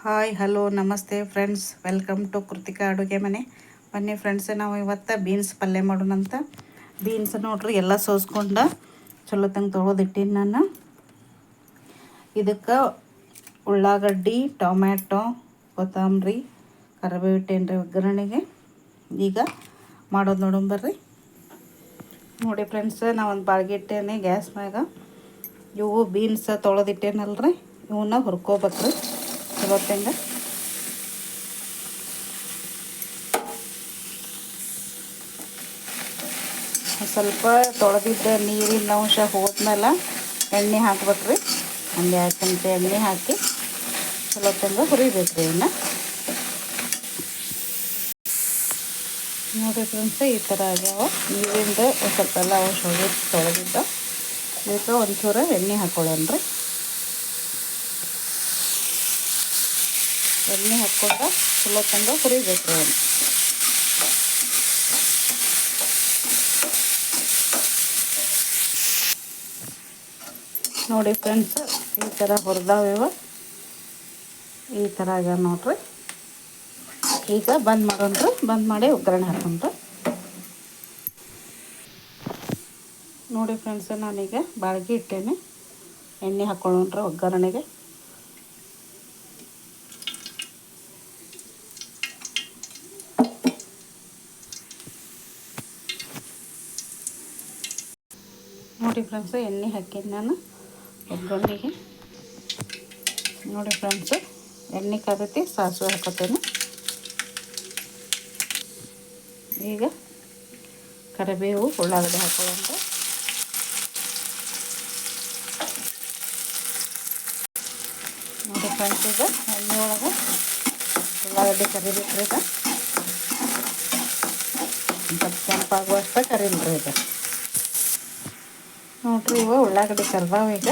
Hi, hello, namaste friends. Welcome to Krithika ಅಡುಗೆ ಮನೆ. ಬನ್ನಿ ಫ್ರೆಂಡ್ಸ್, ನಾವು ಇವತ್ತು ಬೀನ್ಸ್ ಪಲ್ಯ ಮಾಡೋಣಂತ ಬೀನ್ಸ್ ನೋಡ್ರಿ, ಎಲ್ಲ ಸೋಸ್ಕೊಂಡು ಚಲೋ ತಂಗೆ ತೊಳೆದಿಟ್ಟೀನಿ ನಾನು. ಇದಕ್ಕೆ ಉಳ್ಳಾಗಡ್ಡಿ, ಟೊಮ್ಯಾಟೊ, ಕೊತ್ತಂಬರಿ ಕರಿಬೇವು ಇಟ್ಟೇನ್ರಿ ಒಗ್ಗರಣೆಗೆ ಈಗ ಮಾಡೋದು ನೋಡೋಣ ಬರ್ರಿ. ನೋಡಿ ಫ್ರೆಂಡ್ಸ್ ನಾವು ಒಂದು ಬಾಳ್ಗಿಟ್ಟೇನೆ ಗ್ಯಾಸ್ ಮ್ಯಾಗ. ಇವು ಬೀನ್ಸ್ ತೊಳೆದಿಟ್ಟೇನಲ್ರಿ ಇವನ್ನ ಹುರ್ಕೋಬೇಕ್ರಿ. ತಂಗ ಸ್ವಲ್ಪ ತೊಳೆದಿದ್ದ ನೀರಿನ ಅಂಶ ಹೋದ್ಮೇಲೆ ಎಣ್ಣೆ ಹಾಕ್ಬೇಕು ರೀ ಒಂದು ಎರಡು ಚಮಚ ಎಣ್ಣೆ ಹಾಕಿ ಚಲೋ ತಂಗ ಹುರಿಬೇಕು ರೀ ಇನ್ನು. ನೋಡಿ ಫ್ರೆಂಡ್ಸ್, ಈ ಥರ ಆಗ್ಯಾವ. ನೀರಿಂದ ಸ್ವಲ್ಪ ಎಲ್ಲ ಅಂಶ ಹೋಗಿ ತೊಳೆದಿದ್ದ. ಇದಕ್ಕೆ ಒಂಚೂರು ಎಣ್ಣೆ ಹಾಕ್ಕೊಳ್ಳೋಣ ರೀ ಎಣ್ಣೆ ಹಾಕ್ಕೊಂಡು ಚಲೋ ತಂದು ಹುರಿಬೇಕು. ನೋಡಿ ಫ್ರೆಂಡ್ಸ್ ಈ ಥರ ಹುರಿದಾವಿವ ಈ ಥರ ಆಗ್ಯಾವ ನೋಡ್ರಿ. ಈಗ ಬಂದ್ ಮಾಡೋಣ್ರಿ, ಬಂದ್ ಮಾಡಿ ಒಗ್ಗರಣೆ ಹಾಕೊಂಡ್ರಿ. ನೋಡಿ ಫ್ರೆಂಡ್ಸ್ ನಾನೀಗ ಬಾಳ್ಗೆ ಇಟ್ಟೇನೆ. ಎಣ್ಣೆ ಹಾಕೊಳ್ಳೋಣ್ರಿ ಒಗ್ಗರಣೆಗೆ. ನೋಡಿ ಫ್ರೆಂಡ್ಸು ಎಣ್ಣೆ ಹಾಕಿದ್ದು ನಾನು ಒಗ್ಗರಣೆಗೆ. ನೋಡಿ ಫ್ರೆಂಡ್ಸು ಎಣ್ಣೆ ಕಾದೈತಿ ಸಾಸಿವೆ ಹಾಕೋತೇನೆ ಈಗ ಕರಿಬೇವು ಉಳ್ಳಾಗಡ್ಡೆ ಹಾಕೊಳ್ಳೋಂತ ನೋಡಿ ಫ್ರೆಂಡ್ಸ್ ಈಗ ಎಣ್ಣೆ ಒಳಗೆ ಉಳ್ಳಾಗಡ್ಡೆ ಕರಿಬೇಕ್ರಿ ಈಗ. ಸ್ವಲ್ಪ ಕೆಂಪಾಗುವಷ್ಟು ಕರಿಲ್ರಿ ಈಗ. ನೋಡ್ರಿ, ಇವು ಉಳ್ಳಾಗಡ್ಡಿ ಕರ್ದಾವ ಈಗ?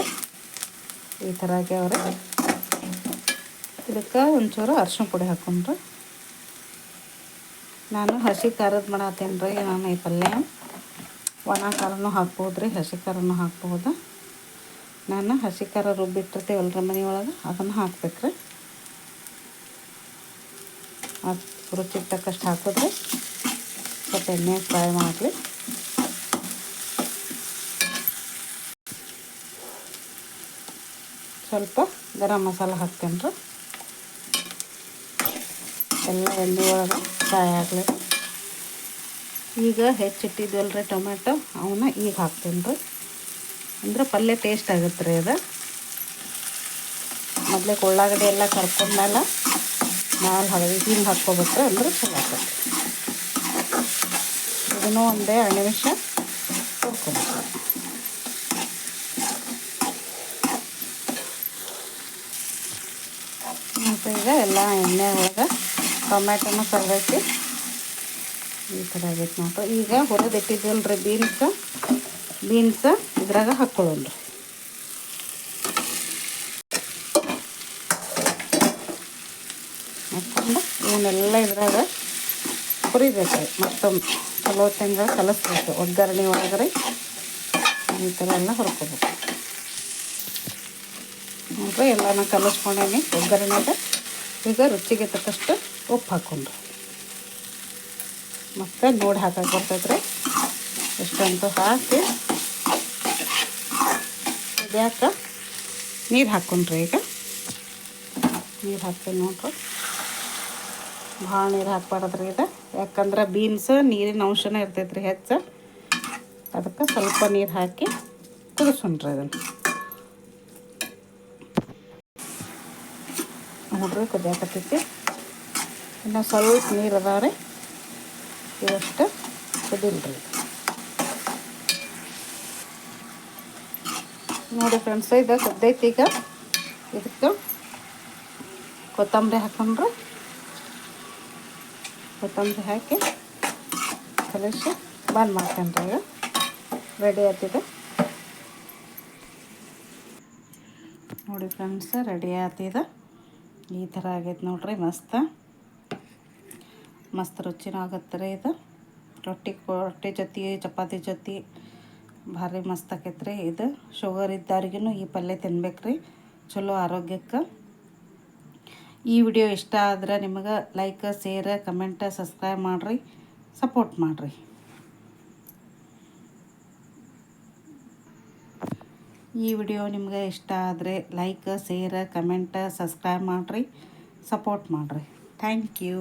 ಈ ಥರ ಆಗ್ಯಾವ್ರಿ. ಇದಕ್ಕೆ ಒಂಚೂರು ಅರ್ಶಿನ ಪುಡಿ ಹಾಕೊಂಡ್ರಿ. ನಾನು ಹಸಿ ಖಾರದ ಮಾಡತ್ತೇನೆ ರೀ ನಾನು ಈ ಪಲ್ಯ. ಒಣ ಖಾರನೂ ಹಾಕ್ಬೋದು ರೀ ಹಸಿ ಖಾರನೂ ಹಾಕ್ಬೋದು. ನಾನು ಹಸಿ ಖಾರ ರುಬ್ಬಿಟ್ಟಿರ್ತೀವಲ್ರಿ ಮನೆ ಒಳಗೆ, ಅದನ್ನು ಹಾಕ್ಬೇಕ್ರಿ. ಅದು ರುಚಿಗೆ ತಕ್ಕಷ್ಟು ಹಾಕಿದ್ರೆ. ಸ್ವಲ್ಪ ಎಣ್ಣೆ ಫ್ರೈ ಮಾಡಲಿ. ಸ್ವಲ್ಪ ಗರಂ ಮಸಾಲ ಹಾಕ್ತೇನೆ ರೀ ಎಲ್ಲ ಎಣ್ಣೆ ಒಳಗೆ ಫ್ರೈ ಆಗಲಿ ಈಗ ಹೆಚ್ಚಿಟ್ಟಿದ್ವಲ್ರಿ ಟೊಮೆಟೊ ಅವನ್ನ ಈಗ ಹಾಕ್ತೇನೆ ರೀ ಅಂದ್ರೆ ಪಲ್ಯ ಟೇಸ್ಟ್ ಆಗುತ್ತೆ ರೀ ಅದು. ಮೊದಲೇ ಉಳ್ಳಾಗಡ್ಡೆ ಎಲ್ಲ ಕರ್ಕೊಂಡ್ಮೇಲೆ ನಾಲ್ ಹಳದಿ ಹಿಂಗೆ ಹಾಕ್ಕೋಬೇಕು ಅಂದ್ರೆ ಆಗ್ತದೆ ಇದನ್ನು ಒಂದೇ ಎರಡು ನಿಮಿಷ ಹುರ್ಕೊಬೇಕು ಮತ್ತು ಈಗ ಎಲ್ಲ ಎಣ್ಣೆ ಒಳಗೆ ಟೊಮ್ಯಾಟೊನ ಕರ್ದೈತಿ. ಈ ಥರ ಆಗೈತೆ ನೋಡ್ರಿ ಈಗ ಹುರಿದಿಟ್ಟಿದ್ವಲ್ಲ ರೀ ಬೀನ್ಸ್ ಬೀನ್ಸ್ ಇದ್ರಾಗ ಹಾಕ್ಕೊಳ್ಳೋಣ ಹಾಕ್ಕೊಂಡು ಇವನ್ನೆಲ್ಲ ಇದ್ರಾಗ ಹುರಿಬೇಕು. ರೀ ಮತ್ತೊಮ್ಮೆ ಚಲೋ ತಂಗ ಕಲಿಸ್ಬೇಕು. ಒಗ್ಗರಣೆ ಒಳಗೆ ರೀ ಈ ಥರ ಎಲ್ಲ ಹುರ್ಕೋಬೇಕು. ನೋಡ್ರಿ, ಎಲ್ಲನ ಕಲಿಸ್ಕೊಂಡೇನಿ ಒಗ್ಗರಣೆಗೆ. ಈಗ ರುಚಿಗೆ ತಕ್ಕಷ್ಟು ಉಪ್ಪು ಹಾಕ್ಕೊಂಡ್ರಿ ಮತ್ತು ನೋಡಿ ಹಾಕಕ್ಕೆ ಬರ್ತೈತೆ ಇಷ್ಟಂತೂ ಹಾಕಿ ಕುದಿಯಾಕ ನೀರು ಹಾಕೊಂಡ್ರಿ ಈಗ. ನೀರು ಹಾಕ್ತೀವಿ ನೋಡ್ರಿ. ಭಾಳ ನೀರು ಹಾಕ್ಬಾರ್ದ್ರಿ ಇದು ಯಾಕಂದ್ರೆ ಬೀನ್ಸ್ ನೀರಿನ ಅಂಶನೇ ಇರ್ತೈತೆ ರೀ ಹೆಚ್ಚು. ಅದಕ್ಕೆ ಸ್ವಲ್ಪ ನೀರು ಹಾಕಿ ಕುದಿಸೋಣ್ರಿ ಅದನ್ನು ನೋಡ್ರಿ ಕುದಿಯಾಕತ್ತೈತಿ ಇನ್ನು ಸ್ವಲ್ಪ ನೀರು ಅದಾವ್ರಿ ಇವಷ್ಟು ಕುದಿಲ್ರಿ ನೋಡಿ ಫ್ರೆಂಡ್ಸ್, ಇದು ಕುದ್ದೈತಿ ಈಗ. ಇದಕ್ಕೆ ಕೊತ್ತಂಬರಿ ಹಾಕೊಂಡ್ರೆ. ಕೊತ್ತಂಬರಿ ಹಾಕಿ ಕಲಿಸಿ ಬಂದ್ ಮಾಡ್ತೇನೆ ಈಗ. ರೆಡಿ ಆಗ್ತಿದೆ ನೋಡಿ ಫ್ರೆಂಡ್ಸ್ ರೆಡಿ ಆಗ್ತಿದೆ ಈ ಥರ ಆಗೈತೆ ನೋಡ್ರಿ, ಮಸ್ತ. ಮಸ್ತ್ ರುಚಿನೂ ಆಗತ್ತೆ ರೀ ಇದು. ರೊಟ್ಟಿ ರೊಟ್ಟಿ ಜೊತೆ, ಚಪಾತಿ ಜೊತೆ ಭಾರಿ ಮಸ್ತ್ ಆಕೈತೆ ರೀ ಇದು. ಶುಗರ್ ಇದ್ದವ್ರಿಗೂ ಈ ಪಲ್ಯ ತಿನ್ಬೇಕು ರೀ, ಚಲೋ ಆರೋಗ್ಯಕ್ಕೆ. ಈ ವಿಡಿಯೋ ಇಷ್ಟ ಆದ್ರೆ ನಿಮಗೆ ಲೈಕ್, ಶೇರ್, ಕಮೆಂಟ್, ಸಬ್ಸ್ಕ್ರೈಬ್ ಮಾಡಿರಿ, ಸಪೋರ್ಟ್ ಮಾಡಿರಿ. ಈ ವಿಡಿಯೋ ನಿಮ್ಗೆ ಇಷ್ಟ ಆದರೆ ಲೈಕ್ ಶೇರ್ ಕಮೆಂಟ್ ಸಬ್ಸ್ಕ್ರೈಬ್ ಮಾಡಿರಿ ಸಪೋರ್ಟ್ ಮಾಡಿರಿ. Thank you